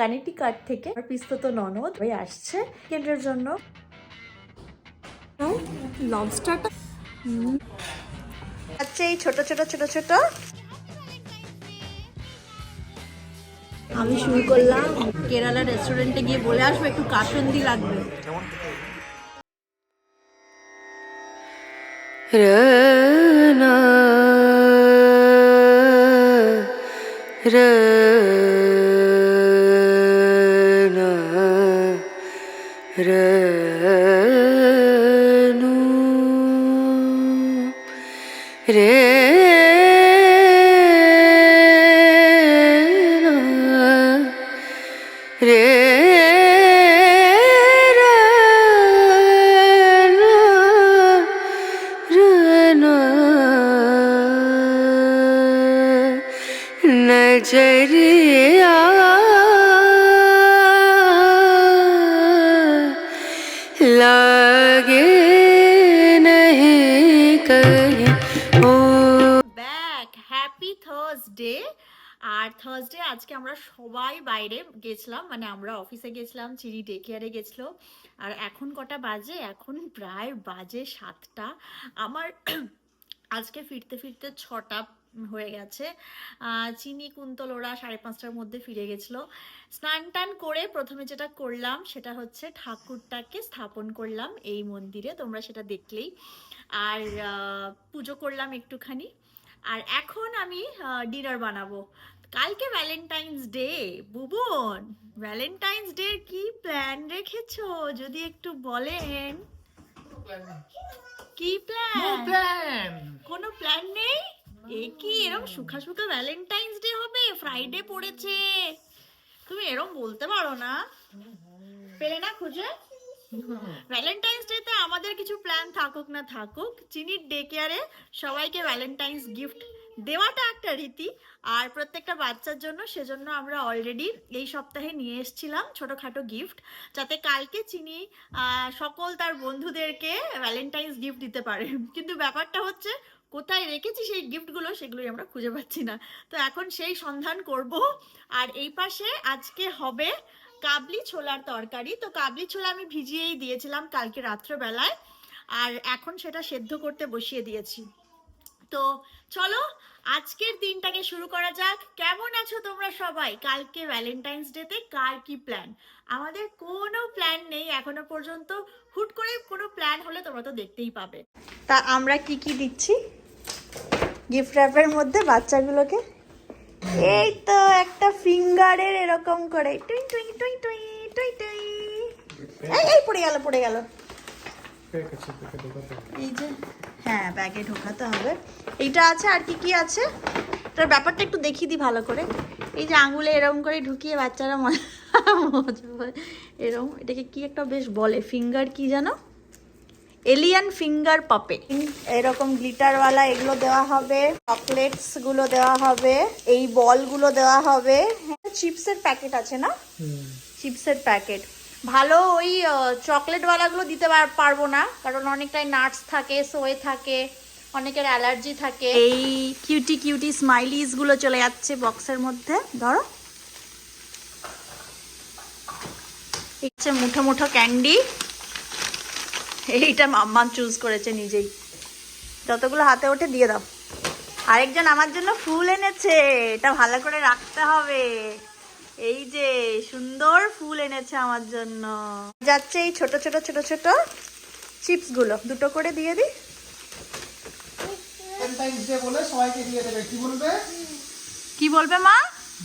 Connecticut থেকে আমার পিস্তত ননদ হয়ে আসছে। কেন্দ্রের জন্য। লবস্টারটা আচ্ছা এই ছোট ছোট ছোট ছোট। আমি শুরু করলাম। কেরালা রেস্টুরেন্টে গিয়ে বলে আসব একটু কাসন্দি লাগবে। রনা রনা থার্সডে আর থার্সডে আজকে আমরা সবাই বাইরে গেছিলাম মানে আমরা অফিসে গেছিলাম চিনি ডে কেয়ারে গেছিল, আর এখন কটা বাজে? এখন প্রায় বাজে সাতটা। আমার আজকে ফিরতে ফিরতে ছটা হয়ে গেছে। চিনি, কুন্তল ওরা সাড়ে পাঁচটার মধ্যে ফিরে গেছিল। স্নান টান করে প্রথমে যেটা করলাম, সেটা হচ্ছে ঠাকুরটাকে স্থাপন করলাম এই মন্দিরে, তোমরা সেটা দেখলেই। আর পুজো করলাম একটুখানি। আর এখন আমি ডিনার বানাবো। কালকে Valentine's day Buban. Valentine's day কি প্ল্যান রেখেছো? যদি একটু বলেন। কি প্ল্যান কোনো প্ল্যান নেই? এ কি এরকম সুখা সুখা ভ্যালেন্টাইন্স ডে হবে? ফ্রাইডে পড়েছে। তুমি এরকম বলতে পারো না। পেলে না খুঁজে? ভ্যালেন্টাইন্স ডেতে আমাদের কিছু প্ল্যান থাকুক না থাকুক চিনির ডে কেয়ারে সবাইকে ভ্যালেন্টাইন্স গিফট দেওয়াটা একটা রীতি, আর প্রত্যেকটা বাচ্চার জন্য সেজন্য আমরা অলরেডি এই সপ্তাহে নিয়ে এসেছিলাম ছোটোখাটো গিফট যাতে কালকে চিনি সকল তার বন্ধুদেরকে ভ্যালেন্টাইন্স গিফট দিতে পারে। কিন্তু ব্যাপারটা হচ্ছে, কোথায় রেখেছি সেই গিফটগুলো সেগুলোই আমরা খুঁজে পাচ্ছি না। তো এখন সেই সন্ধান করব, আর এই পাশে আজকে হবে কাবলি ছোলার তরকারি। তো কাবলি ছোলা আমি ভিজিয়েই দিয়েছিলাম কালকে রাত্রেবেলায়। আর এখন সেটা সেদ্ধ করতে বসিয়ে দিয়েছি। তো চলো, আজকের দিনটাকে শুরু করা যাক। কেমন আছো তোমরা সবাই? কালকে ভ্যালেন্টাইন্স ডেতে কার কি প্ল্যান আমাদের কোনো প্ল্যান নেই এখনও পর্যন্ত। হুট করে কোনো প্ল্যান হলে তোমরা তো দেখতেই পাবে। তা আমরা কি কি দিচ্ছি? গিফট র্যাপের মধ্যে বাচ্চাগুলোকে? এই তো একটা ফিঙ্গারের এরকম করে। টুই টুই টুই টুই টুই টুই। এই এই, পড়ে গেল পড়ে গেল। এই যে হ্যাঁ ব্যাগে ঢোকাতে হবে। এইটা আছে, আর কি কি আছে? তার ব্যাপারটা একটু দেখিয়ে দিই ভালো করে। এই যে আঙুলে এরকম করে ঢুকিয়ে বাচ্চারা মজা মজা। এরকম এটাকে কি একটা বেশ বলে, ফিঙ্গার কি জানো? এলিয়ান ফিঙ্গার পাপে এরকম গ্লিটারওয়ালা এগুলো দেওয়া হবে চকলেটসগুলো দেওয়া হবে এই বলগুলো দেওয়া হবে। চিপসের প্যাকেট আছে না? চিপসের প্যাকেট। ভালো ওই চকলেটওয়ালাগুলো দিতে পার- পারব না কারণ অনেকটাই নাটস থাকে সোয়ে থাকে অনেকের অ্যালার্জি থাকে। এই কিউটি কিউটি স্মাইলিজগুলো চলে যাচ্ছে বক্সের মধ্যে ধরো। এই হচ্ছে মুঠো মুঠো ক্যান্ডি। এইটা মাম্মা চুজ করেছে নিজেই। যতগুলো হাতে ওঠে দিয়ে দাও। আরেকজন আমার জন্য ফুল এনেছে এটা ভালো করে রাখতে হবে। এই যে সুন্দর ফুল এনেছে আমার জন্য। যাচ্ছে এই ছোট ছোট ছোট ছোট চিপসগুলো দুটো করে দিয়ে দিই। ভ্যালেন্টাইন্স ডে বলে সবাইকে দিয়ে দেবে। কি বলবে? কি বলবে মা?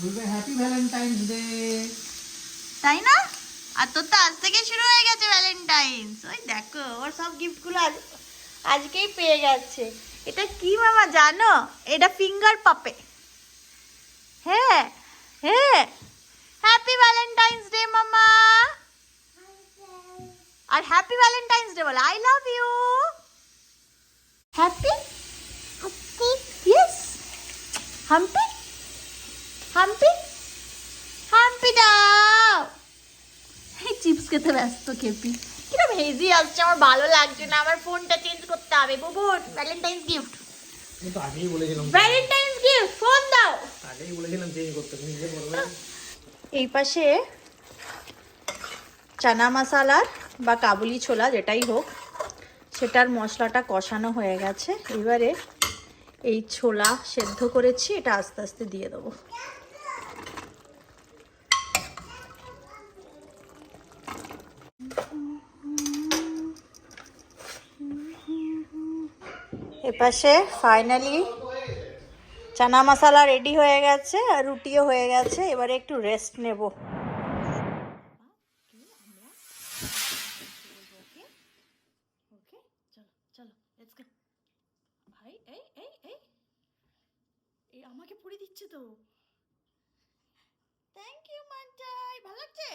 বলবে হ্যাপি ভ্যালেন্টাইন্স ডে তাই না? আর তোর তো আজ থেকে শুরু হয়ে গেছে ভ্যালেন্টাইন্স ওই দেখো, ওর সব গিফটগুলো আজ আজকেই পেয়ে গেছে এটা কি মামা, জানো? এটা ফিঙ্গার পাপে হ্যাঁ হ্যাঁ। হ্যাপি ভ্যালেন্টাইন্স ডে মামা। আর হ্যাপি ভ্যালেন্টাইন্স ডে বলে I love you happy yes Hampi Hampi Hampi chips খেতে ব্যস্ত খেপি। কিরম হেজি আসছে আমার ভালো লাগছে না আমার ফোনটা চেঞ্জ করতে হবে। বুবুন ভ্যালেন্টাইন্স গিফট আমি তো আগেই বলেছিলাম ভ্যালেন্টাইন্স গিফট ফোন দাও। আগেই বলেছিলাম চেঞ্জ করতে তুমি যে বলবে এই পাশে চানা মশালার বা কাবুলি ছোলা যেটাই হোক সেটার মশলাটা কষানো হয়ে গেছে। এবারে এই ছোলা সেদ্ধ করেছি এটা আস্তে আস্তে দিয়ে দেবো। এপাশে ফাইনালি চানা মশালা রেডি হয়ে গেছে আর রুটিও হয়ে গেছে। এবারে একটু রেস্ট নেব ওকে চলো চলো লেটস গো ভাই এই এই এই এই আমাকে পড়ে দিচ্ছে তো থ্যাংক ইউ মান্টাই ভালো লাগছে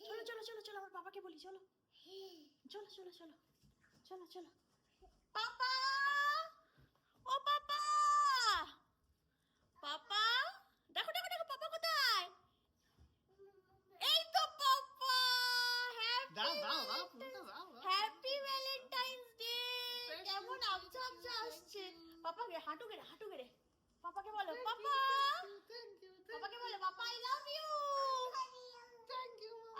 চলো চলো চলো চলো আমার বাবাকে বলি চলো চলো চলো চলো চলো চলো। পাপা! ও পাপা! পাপা? দেখো দেখো দেখো পাপা কোথায়? এই তো papa! Happy happy Valentine's day কেমন আবছা আবছা আসছে। পাপা গে হাঁটু গেড়ে হাঁটু গেড়ে পাপাকে বলো পাপা! পাপাকে বলো papa I love you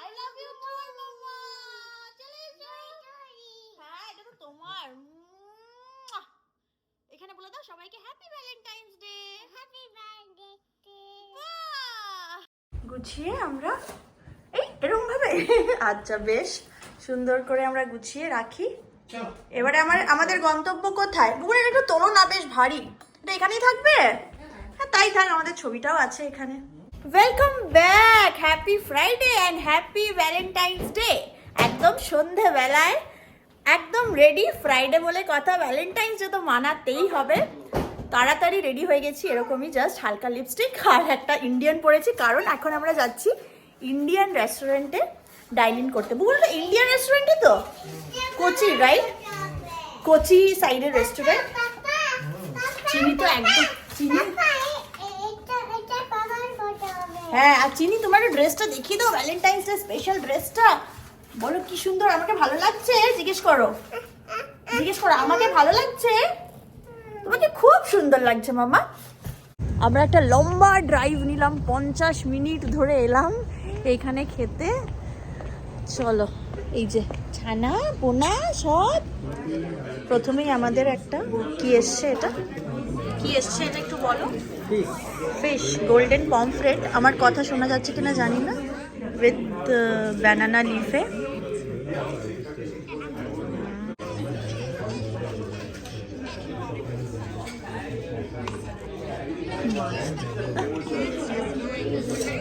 I love you more মামা চলে এসো হ্যাঁ এটা তো তোমার মুয়া। এখানে বলে দাও সবাইকে happy Valentine's day happy Valentine's day গুছিয়ে আমরা এই এরকম ভাবে আচ্ছা বেশ। সুন্দর করে আমরা গুছিয়ে রাখি। এবারে আমার আমাদের গন্তব্য কোথায়? বুকুরের একটু তোলো না বেশ ভারী। এটা এখানেই থাকবে? হ্যাঁ তাই থাক আমাদের ছবিটাও আছে এখানে। Welcome back happy Friday and happy Valentine's day একদম সন্ধেবেলায় একদম রেডি ফ্রাইডে বলে কথা ভ্যালেন্টাইন্স ডে তো মানাতেই হবে। তাড়াতাড়ি রেডি হয়ে গেছি, এরকমই জাস্ট হালকা লিপস্টিক আর একটা ইন্ডিয়ান পরেছি, কারণ এখন আমরা যাচ্ছি ইন্ডিয়ান রেস্টুরেন্টে ডাইনিং করতে। বলতো ইন্ডিয়ান রেস্টুরেন্টে তো? কোচি রাইট কোচি সাইডের রেস্টুরেন্ট চিনি তো একদম, চিনি। হ্যাঁ আর চিনি তোমার ড্রেসটা দেখিয়ে দাও ভ্যালেন্টাইন্স ডে স্পেশাল ড্রেসটা বলো কি সুন্দর, আমাকে ভালো লাগছে? জিজ্ঞেস করো। জিজ্ঞেস করো, আমাকে ভালো লাগছে? তোমাকে খুব সুন্দর লাগছে, মামা। আমরা একটা লম্বা ড্রাইভ নিলাম, পঞ্চাশ মিনিট ধরে এলাম এইখানে খেতে। চলো, এই যে ছানা, পোনা, সব। প্রথমেই আমাদের একটা, কি এসছে এটা? কি এসছে এটা একটু বলো? ফিশ গোল্ডেন পমফ্রেট আমার কথা শোনা যাচ্ছে কিনা জানি না। উইথ ব্যানানা লিফে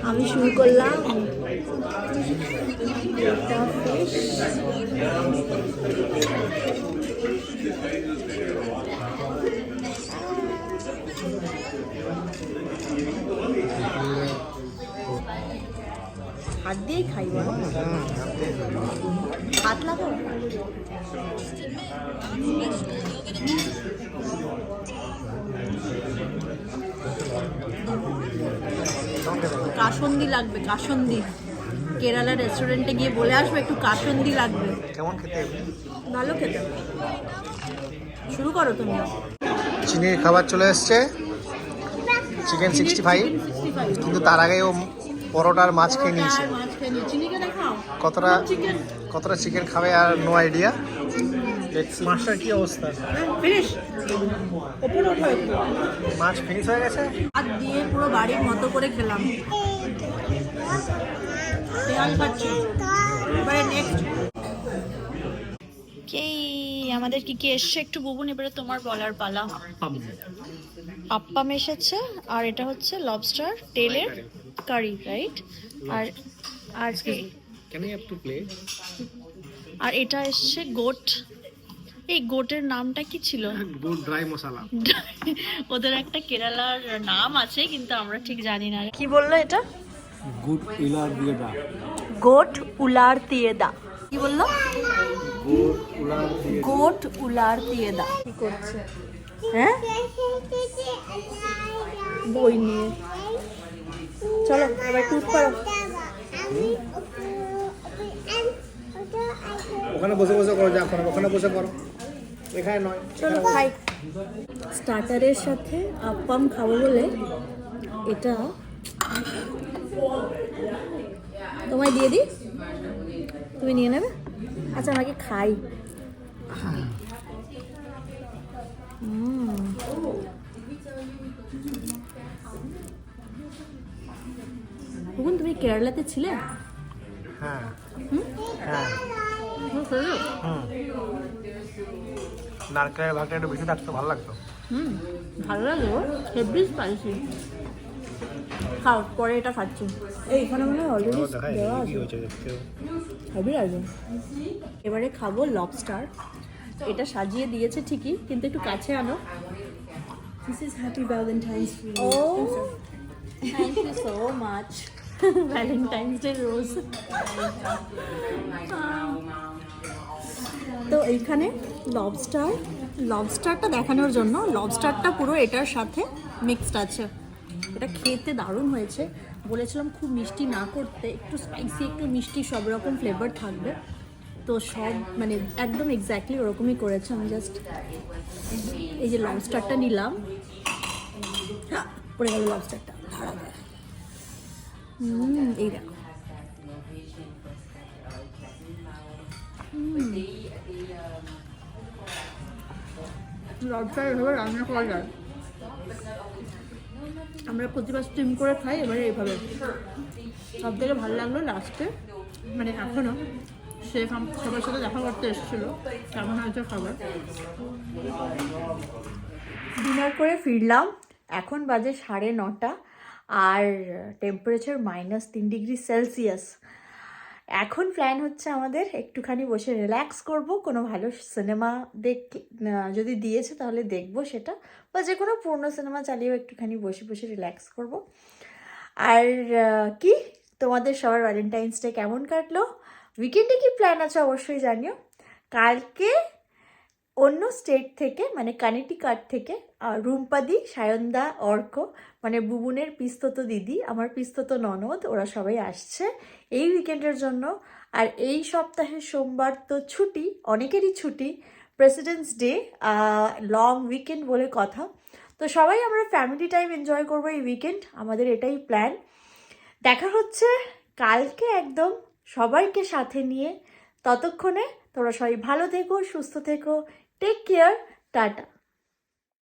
আমি শুরু করলাম। হাত দিয়েই খাই বলো। হাত লাগাও। কাসন্দি লাগবে কাসন্দি। কেরালা রেস্টুরেন্টে গিয়ে বলে আসবে একটু কাসন্দি লাগবে। কেমন খেতে? ভালো খেতে। শুরু করো তুমি। চিনির খাবার চলে এসছে। চিকেন সিক্সটি ফাইভ কিন্তু তার আগে ও পরোটার মাছ খেয়ে নিয়েছে। কতটা কতটা চিকেন খাবে আর নো আইডিয়া মাছটার কি অবস্থা? ফিনিশ ওপরে ওঠো মাছ ফিনিশ হয়ে গেছে? হাত দিয়ে পুরো বাড়ির মতো করে খেলাম। খাচ্ছি এবারে নেক্সট কে আমাদের কি কি এসছে একটু বুবুন এবারে তোমার বলার পালা। আপ্পাম। এসেছে আর এটা হচ্ছে লবস্টার তেলের কারি রাইট আর আর can I have to play আর এটা এসছে গোট এই গোটের নামটা কি ছিল? গুড ড্রাই মশলা। ওদের একটা কেরালার নাম আছে কিন্তু আমরা ঠিক জানি না। কি বলল এটা? গুড ইলার দিয়ে দা। গোট উলার তিয়েদা কি বলল? গুড উলার দিয়ে গোট উলার তিয়েদা কি করছে? হ্যাঁ? বই নিয়ে। চলো এবার টুট করো ওখানে বসে বসে করো যা করো ওখানে বসে করো। এখানে নয় চলো খাই স্টার্টারের সাথে আপ্পাম খাব বলে এটা তোমায় দিয়ে দিই? তুমি নিয়ে নেবে? আচ্ছা আমাকে খাই। হুকুন তুমি কেরালাতে ছিলে? হ্যাঁ হ্যাঁ। নারকেলের ভাগটা একটু বেশি থাকতো ভালো লাগতো। হুম ভালো লাগে হেভি স্পাইসি খাও পরে এটা খাচ্ছি। এই এখানে মনে হয় অলরেডি দেওয়া আছে। হেভি লাগবে। এবারে খাব লবস্টার এটা সাজিয়ে দিয়েছে ঠিকই কিন্তু একটু কাছে আনো। This is Happy Valentine's for you. O thank you so much Valentine's day rose তো এইখানে লবস্টার লবস্টারটা দেখানোর জন্য লবস্টারটা পুরো এটার সাথে মিক্সড আছে। এটা খেতে দারুণ হয়েছে। বলেছিলাম খুব মিষ্টি না করতে, একটু স্পাইসি একটু মিষ্টি, সব রকম ফ্লেভার থাকবে। তো সব মানে একদম এক্স্যাক্টলি ওরকমই করেছে। আমি জাস্ট এই যে লবস্টারটা নিলাম। পড়ে গেল লবস্টারটা এই দেখো। লবস্টার এভাবে রান্না করা যায়। আমরা প্রতিবার স্টিম করে খাই, এবারে এইভাবে। সব থেকে ভালো লাগল লাস্টে মানে এখনও আম- সবার সাথে দেখা করতে এসেছিল। কেমন হয়েছে খাবার? ডিনার করে ফিরলাম। এখন বাজে সাড়ে নটা, আর টেম্পারেচার মাইনাস তিন ডিগ্রি সেলসিয়াস এখন প্ল্যান হচ্ছে আমাদের একটুখানি বসে রিল্যাক্স করব, কোনো ভালো সিনেমা দেখ যদি দিয়েছে তাহলে দেখব সেটা, বা যে কোনো পুরনো সিনেমা চালিয়েও একটুখানি বসে বসে রিল্যাক্স করব। আর কি? তোমাদের সবার ভ্যালেন্টাইন্স ডে কেমন কাটলো? উইকেন্ডে কি প্ল্যান আছে অবশ্যই জানিও। কালকে অন্য স্টেট থেকে মানে কানেটিকাট থেকে রুম্পাদি, সায়নদা, অর্ক মানে বুবুনের পিস্তত দিদি, আমার পিস্তত ননদ, ওরা সবাই আসছে। এই উইকেন্ডের জন্য। আর এই সপ্তাহের সোমবার তো ছুটি, অনেকেরই ছুটি প্রেসিডেন্টস ডে লং উইকেন্ড বলে কথা। তো সবাই আমরা ফ্যামিলি টাইম এনজয় করব এই উইকেন্ড আমাদের এটাই প্ল্যান দেখা হচ্ছে কালকে একদম সবাইকে সাথে নিয়ে। ততক্ষণে তোমরা সবাই ভালো থেকো, সুস্থ থেকো। Take care tata.